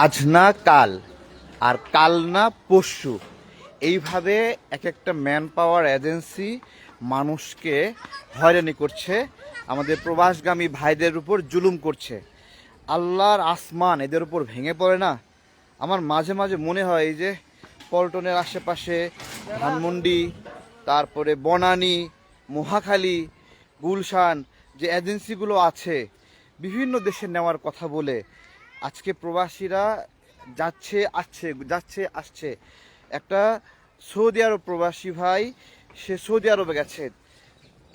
আজ না কাল, আর কাল না পরশু। এইভাবে এক একটা ম্যান পাওয়ার এজেন্সি মানুষকে হয়রানি করছে, আমাদের প্রবাসগামী ভাইদের উপর জুলুম করছে। আল্লাহর আসমান এদের উপর ভেঙে পড়ে না? আমার মাঝে মাঝে মনে হয় এই যে পল্টনের আশেপাশে ধানমন্ডি, তারপরে বনানী, মহাখালী, গুলশান যে এজেন্সিগুলো আছে, বিভিন্ন দেশে নেওয়ার কথা বলে আজকে প্রবাসীরা যাচ্ছে আসছে যাচ্ছে, আসছে। একটা সৌদি আরব প্রবাসী ভাই, সে সৌদি আরবে গেছে।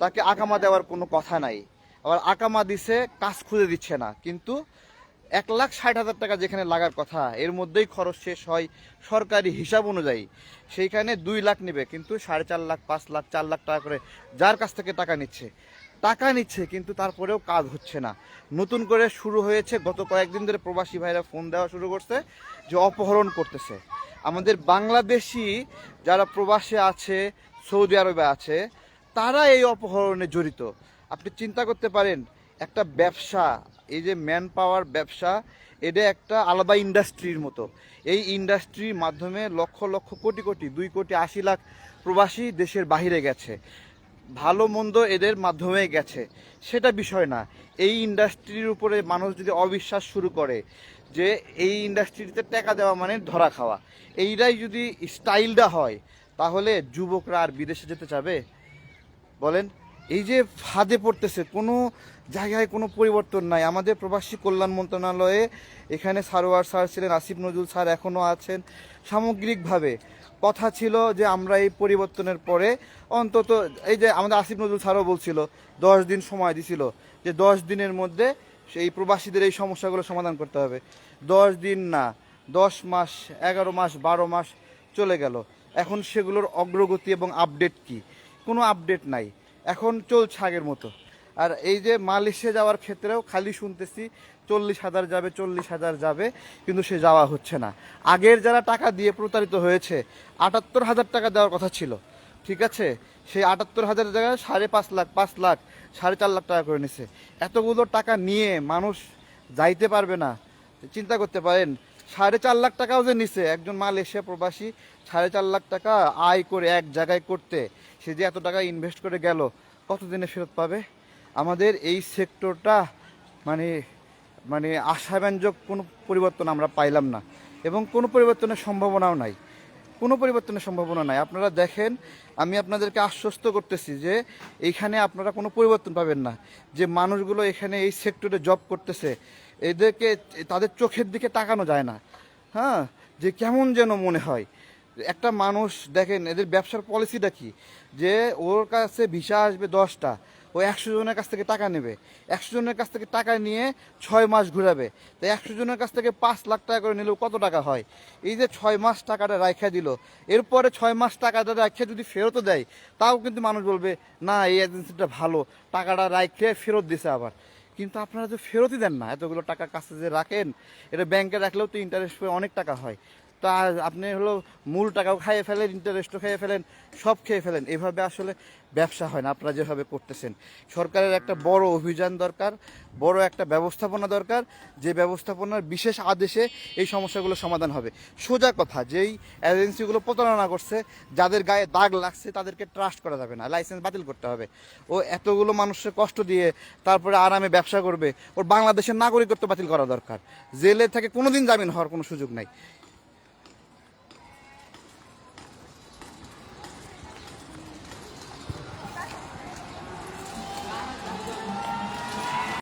তাকে আকামা দেওয়ার কোনো কথা নাই। আবার আকামা দিছে, কাজ খুঁজে দিচ্ছে না। কিন্তু এক লাখ ষাট হাজার টাকা যেখানে লাগার কথা, এর মধ্যেই খরচ শেষ হয় সরকারি হিসাব অনুযায়ী। সেইখানে দুই লাখ নেবে, কিন্তু সাড়ে চার লাখ, পাঁচ লাখ, চার লাখ টাকা করে যার কাছ থেকে টাকা নিচ্ছে টাকা নিচ্ছে, কিন্তু তারপরেও কাজ হচ্ছে না। নতুন করে শুরু হয়েছে, গত কয়েকদিন ধরে প্রবাসী ভাইরা ফোন দেওয়া শুরু করছে যে অপহরণ করতেছে। আমাদের বাংলাদেশি যারা প্রবাসে আছে, সৌদি আরবে আছে, তারা এই অপহরণে জড়িত। আপনি চিন্তা করতে পারেন, একটা ব্যবসা, এই যে ম্যান পাওয়ার ব্যবসা, এটা একটা আলাদা ইন্ডাস্ট্রির মতো। এই ইন্ডাস্ট্রির মাধ্যমে লক্ষ লক্ষ কোটি কোটি, দুই কোটি আশি লাখ প্রবাসী দেশের বাহিরে গেছে। ভালো মন্দ এদের মাধ্যমে গেছে। সেটা বিষয় না। এই ইন্ডাস্ট্রির উপরে মানুষ যদি অবিশ্বাস শুরু করে যে এই ইন্ডাস্ট্রিতে টাকা দেওয়া মানে ধরা খাওয়া, এইটাই যদি স্টাইলটা হয়, তাহলে যুবকরা আর বিদেশে যেতে চাবে? বলেন, এই যে ফাঁদে পড়তেছে, কোনো জায়গায় কোনো পরিবর্তন নাই। আমাদের প্রবাসী কল্যাণ মন্ত্রণালয়ে এখানে সারোয়ার স্যার ছিলেন, আসিফ নজরুল স্যার এখনও আছেন সামগ্রিকভাবে। কথা ছিল যে আমরা এই পরিবর্তনের পরে অন্তত এই যে আমাদের আসিফ নজরুল স্যারও বলছিল, দশ দিন সময় দিছিল, যে দশ দিনের মধ্যে সেই প্রবাসীদের এই সমস্যাগুলো সমাধান করতে হবে। দশ দিন না, দশ মাস, এগারো মাস, বারো মাস চলে গেল। এখন সেগুলোর অগ্রগতি এবং আপডেট কি? কোনো আপডেট নাই। এখন চলছে আগের মতো। আর এই যে মালয়েশিয়া যাওয়ার ক্ষেত্রেও খালি শুনতেছি চল্লিশ হাজার যাবে, চল্লিশ হাজার যাবে, কিন্তু সে যাওয়া হচ্ছে না। আগের যারা টাকা দিয়ে প্রতারিত হয়েছে, আটাত্তর হাজার টাকা দেওয়ার কথা ছিল, ঠিক আছে? সেই আটাত্তর হাজার জায়গায় সাড়ে পাঁচ লাখ পাঁচ লাখ, সাড়ে চার লাখ টাকা করে নিছে। এতগুলো টাকা নিয়ে মানুষ যাইতে পারবে না। চিন্তা করতে পারেন, সাড়ে চার লাখ টাকাও যে নিছে, একজন মালয়েশিয়া প্রবাসী সাড়ে চার লাখ টাকা আয় করে এক জায়গায় করতে, সে যে এত টাকা ইনভেস্ট করে গেল, কতদিনে ফেরত পাবে? আমাদের এই সেক্টরটা মানে মানে আশাব্যঞ্জক কোনো পরিবর্তন আমরা পাইলাম না। এবং কোনো পরিবর্তনের সম্ভাবনাও নাই। কোনো পরিবর্তনের সম্ভাবনা নাই। আপনারা দেখেন, আমি আপনাদেরকে আশ্বস্ত করতেছি যে এইখানে আপনারা কোনো পরিবর্তন পাবেন না। যে মানুষগুলো এখানে এই সেক্টরে জব করতেছে, এদেরকে তাদের চোখের দিকে তাকানো যায় না। হ্যাঁ? যে কেমন যেন মনে হয়। একটা মানুষ দেখেন, এদের ব্যবসার পলিসিটা কি? যে ওর কাছে ভিসা আসবে দশটা, ও একশো জনের কাছ থেকে টাকা নেবে। একশো জনের কাছ থেকে টাকা নিয়ে ছয় মাস ঘুরাবে। তো একশো জনের কাছ থেকে পাঁচ লাখ টাকা করে নিলেও কত টাকা হয়? এই যে ছয় মাস টাকাটা রাখা দিল, এরপরে ছয় মাস টাকাটা রাখে যদি ফেরতও দেয়, তাও কিন্তু মানুষ বলবে, না, এই এজেন্সিটা ভালো, টাকাটা রাখে ফেরত দিছে আবার। কিন্তু আপনারা যে ফেরতই দেন না। এতগুলো টাকা কাছে যে রাখেন, এটা ব্যাংকে রাখলেও তো ইন্টারেস্ট অনেক টাকা হয়। তা আপনি হলো মূল টাকাও খাইয়ে ফেলেন ইন্টারেস্টও খেয়ে ফেলেন, সব খেয়ে ফেলেন। এভাবে আসলে ব্যবসা হয় না, আপনারা যেভাবে করতেছেন। সরকারের একটা বড় অভিযান দরকার, বড় একটা ব্যবস্থাপনা দরকার, যে ব্যবস্থাপনার বিশেষ আদেশে এই সমস্যাগুলো সমাধান হবে। সোজা কথা, যেই এজেন্সিগুলো প্রতারণা করছে, যাদের গায়ে দাগ লাগছে, তাদেরকে ট্রাস্ট করা যাবে না লাইসেন্স বাতিল করতে হবে। ও এতগুলো মানুষের কষ্ট দিয়ে তারপরে আরামে ব্যবসা করবে, ওর বাংলাদেশের নাগরিকত্ব বাতিল করা দরকার। জেলে থেকে কোনোদিন জামিন হওয়ার কোনো সুযোগ নাই।